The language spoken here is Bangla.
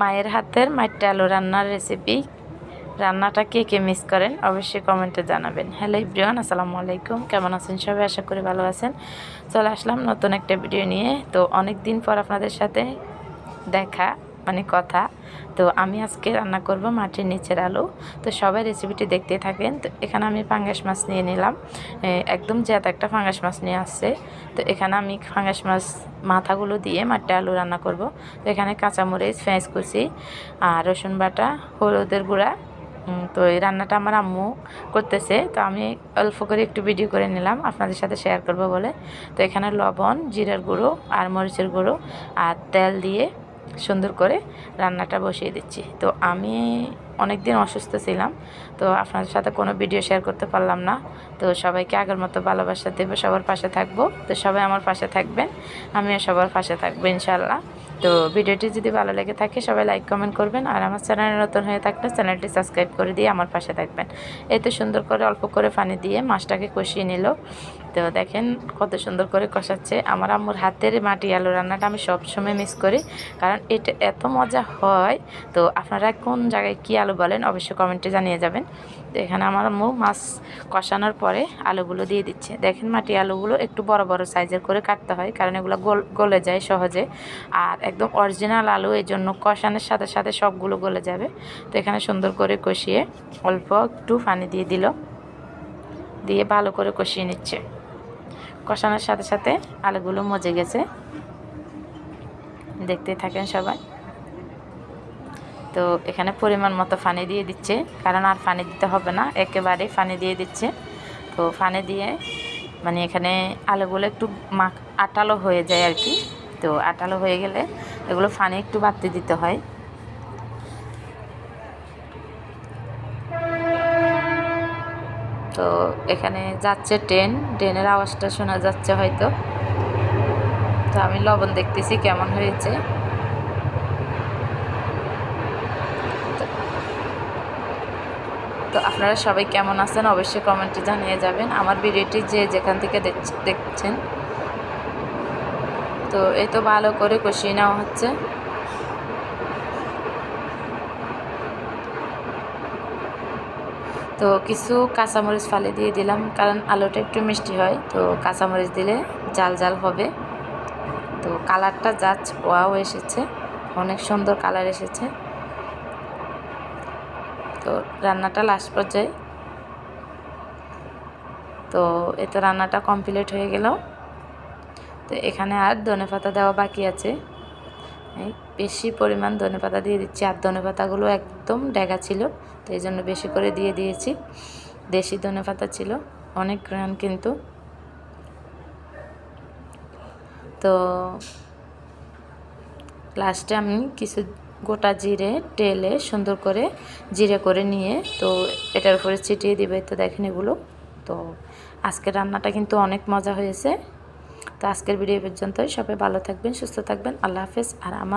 মায়ের হাতের মাইটটা আলু রান্নার রেসিপি রান্নাটা কে কে মিস করেন, অবশ্যই কমেন্টে জানাবেন। হ্যালো ইব্রিয়ান আসসালামু আলাইকুম। কেমন আছেন সবাই? আশা করি ভালো আছেন। চলে আসলাম নতুন একটা ভিডিও নিয়ে। তো অনেক দিন পর আপনাদের সাথে দেখা। মানে কথা। তো আমি আজকে রান্না করব মাটির নিচের আলু। তো সবাই রেসিপিটি দেখতে থাকেন। তো এখানে আমি ফাঙ্গাস মাছ নিয়ে নিলাম। একদম জ্যাত একটা ফাঙ্গাস মাছ নিয়ে আসছে। তো এখানে আমি ফাঙ্গাস মাছ মাথাগুলো দিয়ে মাটির আলু রান্না করব। তো এখানে কাঁচামরিচ, পেঁয়াজ কুচি আর রসুন বাটা, হলুদের গুঁড়া। তো এই রান্নাটা আমার আম্মু করতেছে। তো আমি অল্প করে একটু ভিডিও করে নিলাম। আপনাদের সাথে শেয়ার করব বলে। তো এখানে লবণ, জিরার গুঁড়ো আর মরিচের গুঁড়ো আর তেল দিয়ে সুন্দর করে রান্নাটা বসিয়ে দিচ্ছি। তো আমি অনেক দিন অসুস্থ ছিলাম, তো আপনাদের সাথে কোনো ভিডিও শেয়ার করতে পারলাম না। তো সবাইকে আগের মতো ভালোবাসা দেবো, সবার পাশে থাকব। তো সবাই আমার পাশে থাকবেন, আমিও সবার পাশে থাকব ইনশাল্লাহ তো ভিডিওটি যদি ভালো লেগে থাকে, সবাই লাইক কমেন্ট করবেন, আর আমার চ্যানেলে নতুন হয়ে থাকলে চ্যানেলটি সাবস্ক্রাইব করে দিয়ে আমার পাশে থাকবেন। এই তো সুন্দর করে, অল্প করে পানি দিয়ে মাছটাকে কষিয়ে নিল। তো দেখেন কত সুন্দর করে কষাচ্ছে। আমার আম্মুর হাতের মাটি আলু রান্নাটা আমি সবসময় মিস করি, কারণ এটা এত মজা হয়। তো আপনারা কোন জায়গায় কী আলু বলেন, অবশ্যই কমেন্টে জানিয়ে যাবেন। তো এখানে আমার আম্মু মাছ কষানোর পরে আলুগুলো দিয়ে দিচ্ছে। দেখেন মাটি আলুগুলো একটু বড় বড় সাইজের করে কাটতে হয়, কারণ এগুলো গোল, গলে যায় সহজে। আর একদম অরিজিনাল আলু এই জন্য কষানোর সাথে সাথে সবগুলো গলে যাবে। তো এখানে সুন্দর করে কষিয়ে অল্প একটু পানি দিয়ে দিল। দিয়ে ভালো করে কষিয়ে নিচ্ছে। কষানোর সাথে সাথে আলুগুলো মজে গেছে। দেখতে থাকেন সবাই। তো এখানে পরিমাণ মতো পানি দিয়ে দিচ্ছে, কারণ আর পানি দিতে হবে না একেবারে পানি দিয়ে দিচ্ছে। তো পানি দিয়ে মানে এখানে আলুগুলো একটু মাখ, আটালো হয়ে যায় আর কি। তো আটালো হয়ে গেলে এগুলো পানি একটু বাড়তে দিতে হয়। তো এখানে যাচ্ছে ট্রেন, ট্রেনের আওয়াজটা শোনা যাচ্ছে হয়তো। তো আমি লবণ দেখতেছি কেমন হয়েছে। তো আপনারা সবাই কেমন আছেন অবশ্যই কমেন্টে জানিয়ে যাবেন। আমার ভিডিওটি যে যেখান থেকে দেখছ- দেখছেন। তো এই তো ভালো করে কষিয়ে নেওয়া হচ্ছে। তো কিছু কাঁচামরিচ ফালে দিয়ে দিলাম, কারণ আলুটা একটু মিষ্টি হয়, তো কাঁচামরিচ দিলে জাল জাল হবে। তো কালারটা জাজ ওয়াও এসেছে, অনেক সুন্দর কালার এসেছে। তো রান্নাটা লাস্ট পর্যায়ে। তো এ তো রান্নাটা কমপ্লিট হয়ে গেল। তো এখানে আর ধনে পাতা দেওয়া বাকি আছে। বেশি পরিমাণ ধনে পাতা দিয়ে দিচ্ছি। আর ধনে পাতাগুলো একদম ডেগা ছিল, তো এই জন্য বেশি করে দিয়ে দিয়েছি। দেশি ধনে পাতা ছিল, অনেক গ্রান কিন্তু। তো লাস্টে আমি কিছু গোটা জিরে টেলে সুন্দর করে জিরে করে নিয়ে, তো এটার উপরে ছিটিয়ে দিবে। তো দেখেন এগুলো। তো আজকের রান্নাটা কিন্তু অনেক মজা হয়েছে। তো আজকের ভিডিও পর্যন্তই। সবাই ভালো থাকবেন, সুস্থ থাকবেন। আল্লাহ হাফেজ। আর আমার